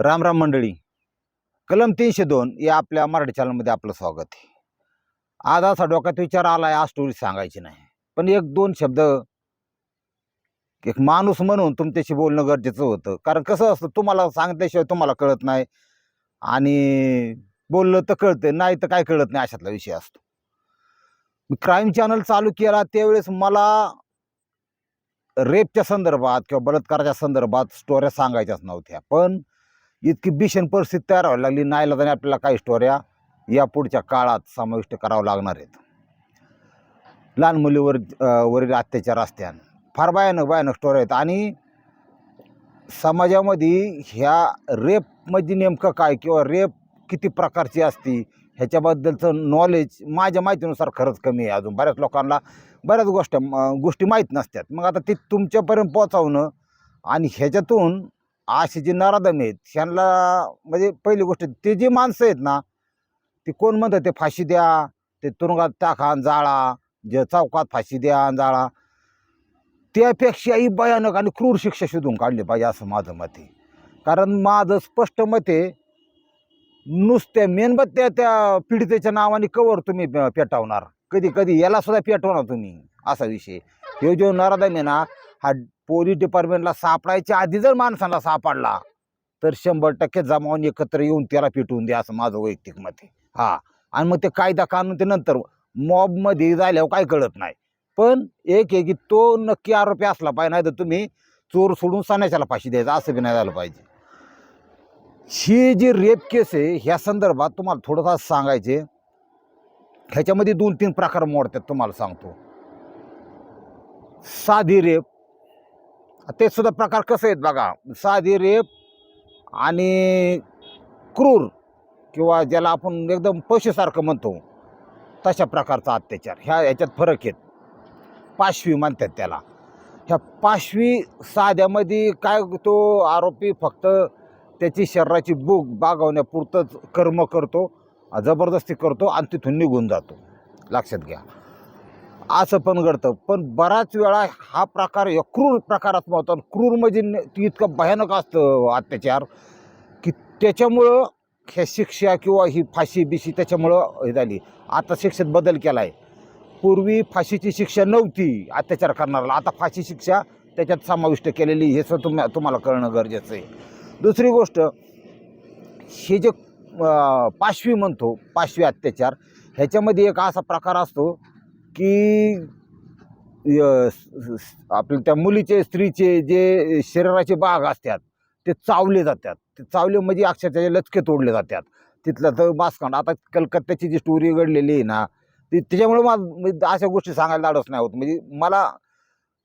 राम राम मंडळी. कलम तीनशे दोन या आपल्या मराठी चॅनलमध्ये आपलं स्वागत आहे. आज असा डोक्यात विचार आलाय आज स्टोरी सांगायची नाही. पण एक दोन शब्द एक माणूस म्हणून तुमच्याशी बोलणं गरजेचं होतं. कारण कसं असतं तुम्हाला सांगितल्याशिवाय तुम्हाला कळत नाही. आणि बोललं तर कळतं नाही तर काय कळत नाही अशातला विषय असतो. मी क्राईम चॅनल चालू केला त्यावेळेस मला रेपच्या संदर्भात किंवा बलात्काराच्या संदर्भात स्टोऱ्या सांगायच्याच नव्हत्या. पण इतकी भीषण परिस्थिती तयार व्हायला लागली. नाईलाजाने आपल्याला काही स्टोऱ्या या? पुढच्या काळात समाविष्ट करावं लागणार आहेत. लहान मुलीवर वरील अत्याचार असत्यान. फार भयानक भयानक स्टोऱ्या आहेत. आणि समाजामध्ये ह्या रेपमध्ये नेमकं काय किंवा रेप किती प्रकारची असती ह्याच्याबद्दलचं नॉलेज माझ्या माहितीनुसार खरंच कमी आहे. अजून बऱ्याच लोकांना बऱ्याच गोष्ट गोष्टी माहीत नसतात मग आता ते तुमच्यापर्यंत पोचवणं आणि ह्याच्यातून असे जे नराधम आहेत ह्यांना म्हणजे पहिली गोष्ट ते जे माणसं आहेत ना ते कोण म्हणतात ते फाशी द्या ते तुरुंगात टाका आणि जाळा जे चौकात फाशी द्या आणि जाळा. त्यापेक्षाही भयानक आणि क्रूर शिक्षा शोधून काढली पाहिजे असं माझं मत आहे. कारण माझं स्पष्ट मत आहे नुसत्या मेणबत्त्या त्या पीडितेच्या नावाने कवर तुम्ही पेटावणार पेटवणार. कधी कधी याला सुद्धा पेटवणार तुम्ही असा विषय हे जो नराधम आहे ना हा पोलीस डिपार्टमेंटला सापडायच्या आधी जर माणसाला सापडला तर शंभर टक्के जमावून एकत्र येऊन त्याला पेटवून द्या असं माझं वैयक्तिक मत आहे. हा. आणि मग ते कायदा कानून ते नंतर मॉबमध्ये झाल्यावर काय कळत नाही. पण एक आहे की तो नक्की आरोपी असला पाहिजे नाही तर तुम्ही चोर सोडून सन्याच्याला फाशी द्यायचा असं बी नाही झालं पाहिजे. ही जी रेप केस आहे ह्या संदर्भात तुम्हाला थोडंसं सांगायचे. ह्याच्यामध्ये दोन तीन प्रकार मोडतात तुम्हाला सांगतो. साधी रेप ते सुद्धा प्रकार कसे आहेत बघा. साधी रेप आणि क्रूर किंवा ज्याला आपण एकदम पशुसारखं म्हणतो तशा प्रकारचा अत्याचार. ह्या याच्यात फरक आहेत. पाशवी म्हणतात त्याला. ह्या पाशवी साध्यामध्ये काय तो आरोपी फक्त त्याची शरीराची भूक बागवण्यापुरतंच कर्म करतो जबरदस्ती करतो आणि तिथून निघून जातो. लक्षात घ्या. असं पण घडतं. पण बराच वेळा हा प्रकार क्रूर प्रकारात होतो आणि क्रूर म्हणजे इतकं भयानक असतं अत्याचार की त्याच्यामुळं ह्या शिक्षा किंवा ही फाशी बिशी त्याच्यामुळं हे झाली. आता शिक्षेत बदल केला आहे पूर्वी फाशीची शिक्षा नव्हती अत्याचार करणाऱ्याला. आता फाशी शिक्षा त्याच्यात समाविष्ट केलेली हे सुद्धा तुम्हा तुम्हाला कळणं गरजेचं आहे. दुसरी गोष्ट हे जे पाशवी म्हणतो पाशवी अत्याचार ह्याच्यामध्ये एक असा प्रकार असतो की य- आपल्या त्या मुलीचे स्त्रीचे जे शरीराचे भाग असतात ते चावले जातात. ते चावले म्हणजे अक्षरशः त्याचे लचके तोडले जातात. तिथलं तर मास्कांड आता कलकत्त्याची जी स्टोरी घडलेली आहे ना ती त्याच्यामुळे मा अशा गोष्टी सांगायला लाडच नाही होत. म्हणजे मला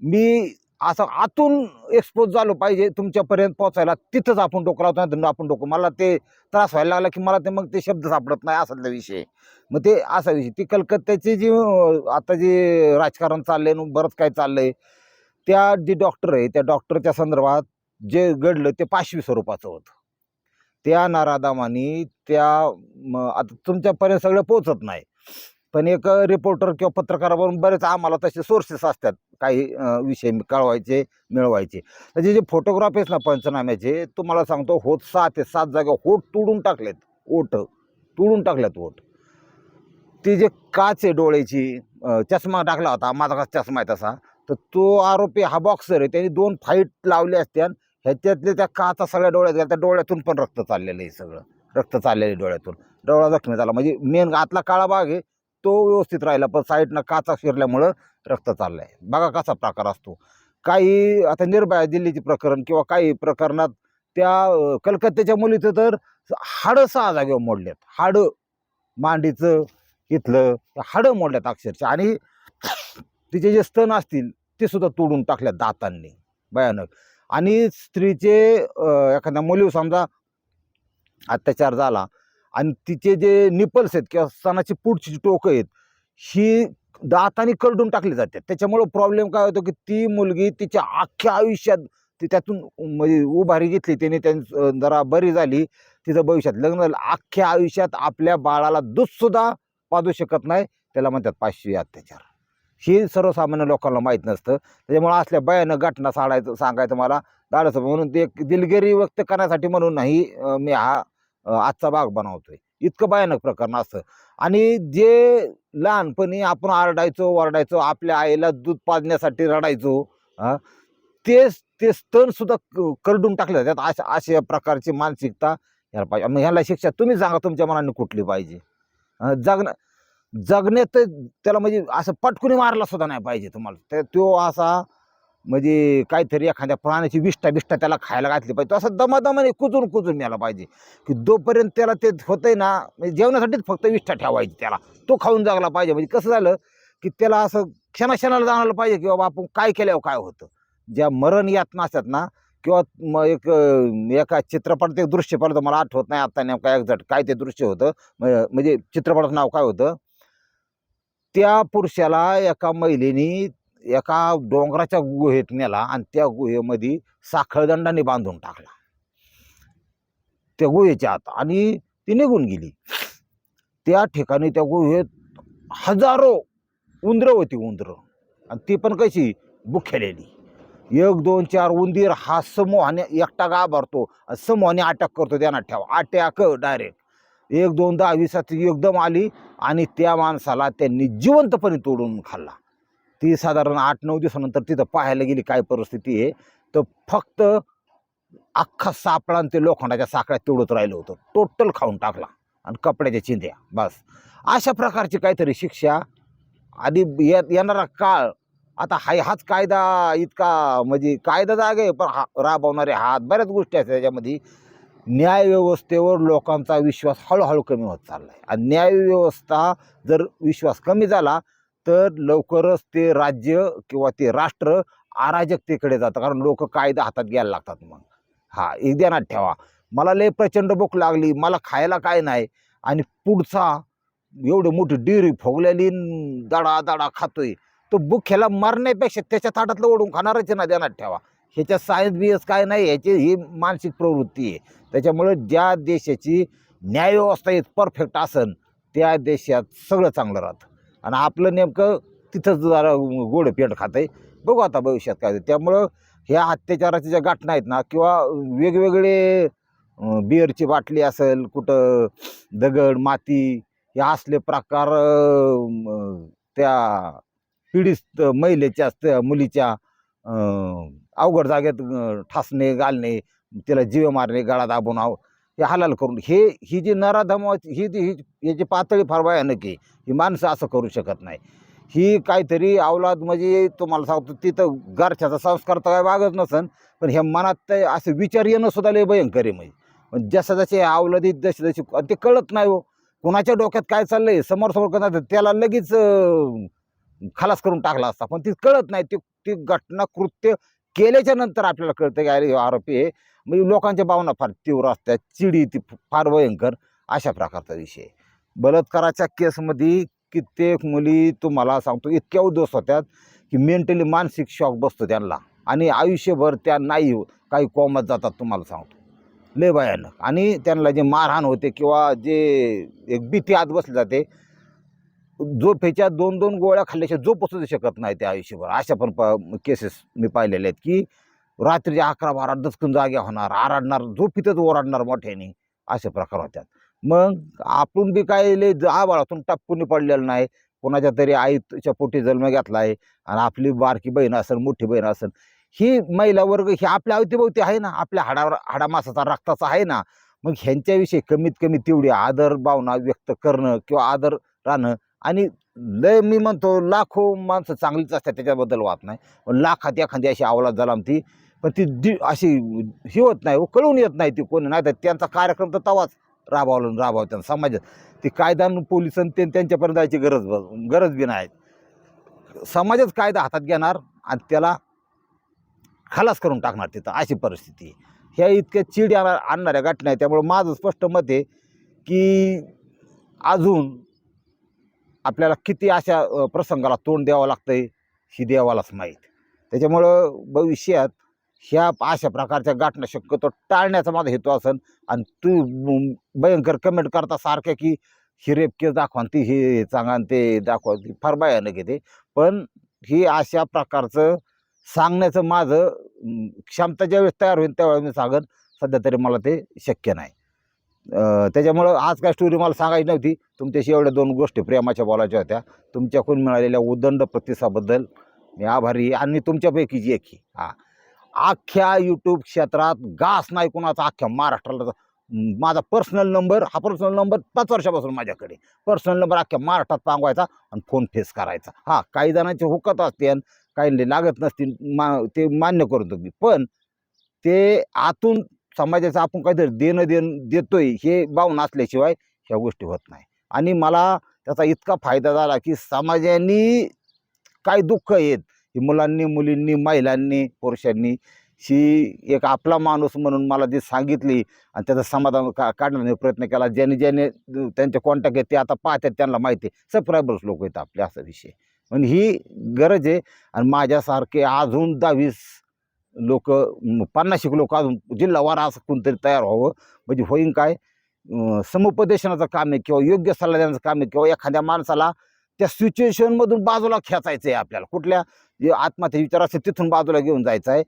मी असं आतून एक्सपोज झालो पाहिजे तुमच्यापर्यंत पोचायला तिथंच आपण डोकं लावतो नाही आपण डोकं. मला ते त्रास व्हायला लागला की मला ते मग ते शब्द सापडत नाही असा विषय मग ते असा विषय ती कलकत्त्याची जी आता जे राजकारण चाललंय न बरंच काय चाललंय. त्या जी डॉक्टर आहे त्या डॉक्टरच्या संदर्भात जे घडलं ते पाशवी स्वरूपाचं होतं. त्या नारादामानी त्या आता तुमच्यापर्यंत सगळं पोचत नाही. पण एक रिपोर्टर किंवा पत्रकारावरून बरेच आम्हाला तसे सोर्सेस असतात. काही विषय कळवायचे मिळवायचे. त्याचे जे फोटोग्राफ आहेत ना पंचनाम्याचे तुम्हाला सांगतो होत सहा ते सात जागा होट तोडून टाकलेत ओट तोडून टाकल्यात ओट. ती जे काच आहे डोळ्याची चष्मा टाकला होता माझा कसा चष्मा आहे तसा तर तो आरोपी हा बॉक्सर आहे त्यांनी दोन फाईट लावले असत्या ह्याच्यातले त्या काचा सगळ्या डोळ्यात गेल्या त्या डोळ्यातून पण रक्त चाललेलं आहे सगळं. रक्त चाललेलं आहे डोळ्यातून. डोळा जखमी झाला. म्हणजे मेन आतला काळा भाग आहे तो व्यवस्थित राहिला पण साईडनं काचा शिरल्यामुळं रक्त चाललं आहे बघा कसा प्रकार असतो. काही आता निर्भया दिल्लीचे प्रकरण किंवा काही प्रकरणात त्या कलकत्त्याच्या मुलीचं तर हाडं सहा जागेवर मोडलेत. हाडं मांडीचं इथलं हाडं मोडल्यात अक्षरशः. आणि तिचे जे स्तन असतील ते सुद्धा तोडून टाकल्यात दातांनी. भयानक. आणि स्त्रीचे एखाद्या मुलीवर समजा अत्याचार झाला आणि तिचे जे निपल्स आहेत किंवा स्तनाची पुढची जी टोकं आहेत ही दाताने करडून टाकली जाते. त्याच्यामुळं प्रॉब्लेम काय होतो की ती मुलगी तिच्या अख्ख्या आयुष्यात ती त्यातून म्हणजे उभारी घेतली. त्याने त्यां जरा बरी झाली. तिचं भविष्यात लग्न झालं. अख्ख्या आयुष्यात आपल्या बाळाला दूधसुद्धा पाजू शकत नाही. त्याला म्हणतात पाचशे अत्याचार. हे सर्वसामान्य लोकांना माहीत नसतं. त्याच्यामुळं असल्या भयानक घटना साडायचं सांगायचं मला. धाडस म्हणून ते एक दिलगिरी व्यक्त करण्यासाठी म्हणून नाही मी हा आजचा भाग बनवतोय. इतकं भयानक प्रकरण असतं आणि जे लहानपणी आपण आरडायचो वरडायचो आपल्या आईला दूध पाजण्यासाठी रडायचो तेच ते स्तन सुद्धा क- करडून टाकले जातात अशा अशा प्रकारची मानसिकता ह्याला पाहिजे. मग ह्याला शिक्षा तुम्ही सांगा तुमच्या मनाने कुठली पाहिजे? जगणं जगण्यात त्याला म्हणजे असं पटकुनी मारला सुद्धा नाही पाहिजे तुम्हाला. तर तो असा म्हणजे काहीतरी एखाद्या प्राण्याची विष्ठा बिष्ठा त्याला खायला घातली पाहिजे. तो असं दमादमाने कुजून कुजून यायला पाहिजे. की जोपर्यंत त्याला ते होतंय ना म्हणजे जेवणासाठीच फक्त विष्ठा ठेवायची त्याला. तो खाऊन जगला पाहिजे. म्हणजे कसं झालं की त्याला असं क्षणाक्षणाला जाणायला पाहिजे की बाबा आपण काय केल्यावर काय होतं. ज्या मरण यातना असतात ना किंवा मग एक एका चित्रपटात एक दृश्य पाहिलं मला आठवत नाही आता नेमका एक्झॅक्ट काय ते दृश्य होतं. म- म्हणजे चित्रपटाचं नाव काय होतं? त्या पुरुषाला एका महिलेनी एका डोंगराच्या गुहेत नेला आणि त्या गुहेमध्ये साखळदंडाने बांधून टाकला. त्या गुहेच्या आत आणि ती निघून गेली. त्या ठिकाणी त्या गुहेत हजारो उंदरं होती उंदरं. आणि ती पण कशी बुखेलेली. एक दोन चार उंदीर हा समूहाने एकटा गाभारतो आणि समूहाने अटॅक करतो. त्यांना ठेवा. Attack direct. एक दोन दहा वीसात एकदम आली आणि त्या माणसाला त्यांनी जिवंतपणे तोडून खाल्ला. ती साधारण आठ नऊ दिवसानंतर तिथं पाहायला गेली काय परिस्थिती आहे. तर फक्त अख्खा सापळा आणि ते लोखंडाच्या साखळ्यात तेवढंच राहिलं होतं. टोटल खाऊन टाकला आणि कपड्याच्या चिंध्या बस. अशा प्रकारची काहीतरी शिक्षा आधी ये- येणारा काळ आता हाय हाच कायदा इतका म्हणजे कायदा जागा आहे पण हा राबवणारे हात बऱ्याच गोष्टी आहेत त्याच्यामध्ये. न्यायव्यवस्थेवर लोकांचा विश्वास हळूहळू कमी होत चालला आहे आणि न्यायव्यवस्था जर विश्वास कमी झाला तर लवकरच ते राज्य किंवा ते राष्ट्र अराजकतेकडे जातं. कारण लोक कायदा हातात घ्यायला लागतात मग. हा एक ध्यानात ठेवा. मला लय प्रचंड भूक लागली. मला खायला काय नाही. आणि पुढचा एवढी मोठी डिरी फोगलेली दडा दडा खातोय. तो भुख्याला मारण्यापेक्षा त्याच्या ताटातलं ओढून खाणारच ना ध्यानात ठेवा. ह्याच्या सायन्स बियन्स काय नाही ह्याची ही मानसिक प्रवृत्ती आहे. त्याच्यामुळं ज्या देशाची न्यायव्यवस्था येत परफेक्ट असन त्या देशात सगळं चांगलं राहतं. आणि आपलं नेमकं तिथंच जरा गोड पेट खातं आहे बघू आता भविष्यात काय त्यामुळं ह्या अत्याचाराच्या ज्या घटना आहेत ना किंवा वेगवेगळे बिअरची बाटली असेल कुठं दगड माती हे असले प्रकार त्या पीडित महिलेच्या त्या मुलीच्या अवघड जागेत ठासणे घालणे तिला जीव मारणे गळा दाबून आव हे हलाल करून हे ही जी नराधम ही जी ही याची पातळी फार भयानक आहे ही माणसं असं करू शकत नाही. ही काहीतरी अवलाद म्हणजे तुम्हाला सांगतो तिथं घरच्याचा संस्कार तर काय वागत नसन पण ह्या मनात ते असे विचार येणं सुद्धा लय भयंकर आहे म्हणजे. पण जसं जसे अवलादीत जसे जशी ते कळत नाही हो कुणाच्या डोक्यात काय चाललंय समोर समोर करणार त्याला लगेच खलास करून टाकला असता पण ती कळत नाही ती ती घटना कृत्य केल्याच्यानंतर आपल्याला कळतं की अरे आरोपी आहे. म्हणजे लोकांच्या भावना फार तीव्र असतात. चिडी ती फार भयंकर अशा प्रकारचा विषय. बलात्काराच्या केसमध्ये कित्येक मुली तुम्हाला सांगतो इतक्या उद्ध्वस्त होत्यात की मेंटली मानसिक शॉक बसतो त्यांना. आणि आयुष्यभर त्या नाही काही कोमात जातात तुम्हाला सांगतो. लय भयानक. आणि त्यांना जे मारहाण होते किंवा जे एक भीती आत बसली जाते झोपेच्या दोन दोन गोळ्या खाल्ल्याशिवाय झोप असू शकत नाही त्या आयुष्यभर. अशा पण प केसेस मी पाहिलेले आहेत की रात्रीच्या अकरा बारा दचकून जागे होणार आराडणार झोपीतच ओरडणार मोठ्याने असे प्रकार होतात. मग आपण बी काय लय ज- आबाळातून टप्पून पडलेलं नाही कोणाच्या तरी आईच्या पोटी जन्म घेतला आहे आणि आपली बारकी बहीण असेल मोठी बहीण असेल ही महिला वर्ग ही आपल्या अवतीभोवती आहे ना आपल्या हाडावर हाडामासाचा रक्ताचा आहे ना मग ह्यांच्याविषयी कमीत कमी तेवढी आदर भावना व्यक्त करणं किंवा आदर राहणं आणि लय मी म्हणतो लाखो माणसं चांगलीच असतात त्याच्याबद्दल वाद नाही. पण लाखात एखादी अशी आवलात झाला ती पण ती दि अशी ही होत नाही व कळून येत नाही ती कोणी. नाही तर त्यांचा कार्यक्रम तर तवाच राबवलं त्यांना समाजात. ती कायदा आणि पोलीस ते त्यांच्यापर्यंत जायची गरज गरज बी नाही. समाजच कायदा हातात घेणार आणि त्याला खलास करून टाकणार तिथं अशी परिस्थिती. ह्या इतक्या चिड आणा- आणणाऱ्या घटना आहे त्यामुळं माझं स्पष्ट मत आहे की अजून आपल्याला किती अशा प्रसंगाला तोंड द्यावं लागतंय ही देवालाच माहीत. त्याच्यामुळं भविष्यात ह्या अशा प्रकारच्या गाठणं शक्यतो टाळण्याचा माझा हेतू असन. आणि तू भयंकर कमेंट करता सारख्या की ही रेप केस दाखवा ती हे सांगा ते दाखवा. ती फार भयानक येते पण ही अशा प्रकारचं सांगण्याचं माझं क्षमता ज्यावेळेस तयार होईल त्यावेळेस मी सांगन. सध्या तरी मला ते शक्य नाही. त्याच्यामुळं आज काय स्टोरी मला सांगायची नव्हती. तुमच्याशी एवढ्या दोन गोष्टी प्रेमाच्या बोलायच्या होत्या. तुमच्याकडून मिळालेल्या उदंड प्रतिसाबद्दल मी आभारी आणि तुमच्यापैकी जी एक ही. हां. अख्ख्या यूट्यूब क्षेत्रात गास नाही कोणाचा अख्ख्या महाराष्ट्राला. माझा पर्सनल नंबर हा पर्सनल नंबर पाच वर्षापासून माझ्याकडे. पर्सनल नंबर अख्ख्या महाराष्ट्रात सांगवायचा आणि फोन फेस करायचा. हा काही जणांचे हुकत असते आणि काही लागत नसतील मा ते मान्य करतो मी. पण ते आतून समाजाचं आपण काहीतरी देणं देण देतोय हे भावना असल्याशिवाय ह्या गोष्टी होत नाही. आणि मला त्याचा इतका फायदा झाला की समाजाने काय दुःख आहेत ही मुलांनी मुलींनी महिलांनी पुरुषांनी ही एक आपला माणूस म्हणून मला जी सांगितली आणि त्याचं समाधान का काढण्याचा प्रयत्न केला. ज्याने ज्याने त्यांचे कॉन्टॅक्ट आहेत ते आता पाहतात त्यांना माहिती आहे. सबस्क्रायबर्स लोक आहेत आपले असा विषय पण ही गरज आहे आणि माझ्यासारखे अजून दहावीस लोक पन्नाशिक लोक अजून जिल्हावार असं कोणतरी तयार व्हावं म्हणजे होईन काय? समुपदेशनाचं काम आहे किंवा योग्य सल्ला देण्याचं काम आहे किंवा एखाद्या माणसाला त्या सिच्युएशनमधून बाजूला खेचायचं आहे आपल्याला. कुठल्या? आत्महत्या विचार असेल तिथून बाजूला घेऊन जायचं आहे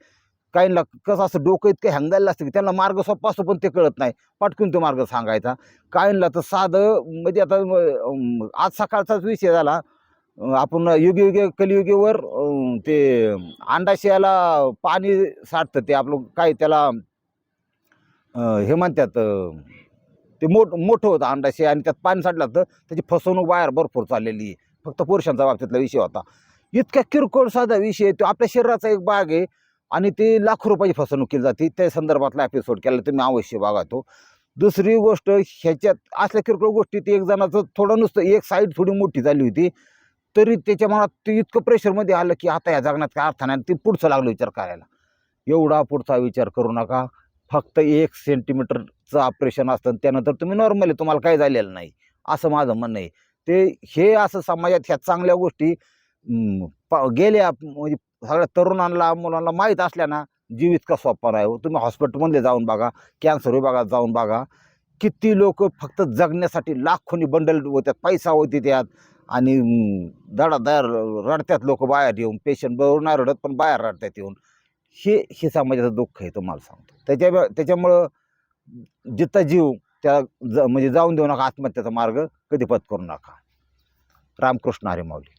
काहींना कसं असं डोकं इतकं हँगायला असतं की त्यांना मार्ग सोपा असतो पण ते कळत नाही. पटकून तो मार्ग सांगायचा. काहींना तर साधं म्हणजे आता आज सकाळचाच विषय झाला. आपण युगी युगे कलियुगेवर ते अंडाशयाला पाणी साठतं ते आपलं काय त्याला हे म्हणतात ते मोठ मोठं होतं अंडाशय आणि त्यात पाणी साठलं तर त्याची फसवणूक बाहेर भरपूर चाललेली आहे. फक्त पुरुषांचा बाबतीतला विषय होता. इतक्या किरकोळ साधा विषय तो आपल्या शरीराचा एक भाग आहे आणि ते लाखो रुपयाची फसवणूक केली जाते. त्या संदर्भातला एपिसोड केला तुम्ही अवश्य बघा तो. दुसरी गोष्ट ह्याच्यात असल्या किरकोळ गोष्टी ते एक जणाचं थोडं नुसतं एक साईड थोडी मोठी झाली होती. तरी त्याच्या मनात ते इतकं प्रेशरमध्ये आलं की आता या जगण्यात काय अर्थ नाही ते पुढचं लागलं विचार करायला. एवढा पुढचा विचार करू नका. फक्त एक सेंटीमीटरचं ऑपरेशन असतं आणि त्यानंतर तुम्ही नॉर्मली तुम्हाला काही झालेलं नाही. असं माझं म्हणणं आहे. ते हे असं समाजात ह्या चांगल्या गोष्टी प- गेल्या म्हणजे सगळ्या तरुणांना मुलांना माहीत असल्यानं जीव इतका सोपा नाही हो. तुम्ही हॉस्पिटलमध्ये जाऊन बघा कॅन्सर विभागात जाऊन बघा. किती लोक फक्त जगण्यासाठी लाखोनी बंडल होत्यात पैसा होती त्यात. आणि दडादार रडतात लोक बाहेर येऊन. पेशंट बरोबर नाही रडत पण बाहेर रडतात येऊन. हे हे समाजाचं दुःख आहे तुम्हाला सांगतो. त्याच्या त्याच्यामुळं जिथं जीव त्या ज म्हणजे जाऊन देऊ नका आत्महत्याचा मार्ग कधी पत्करू नका. रामकृष्ण हरे माऊली.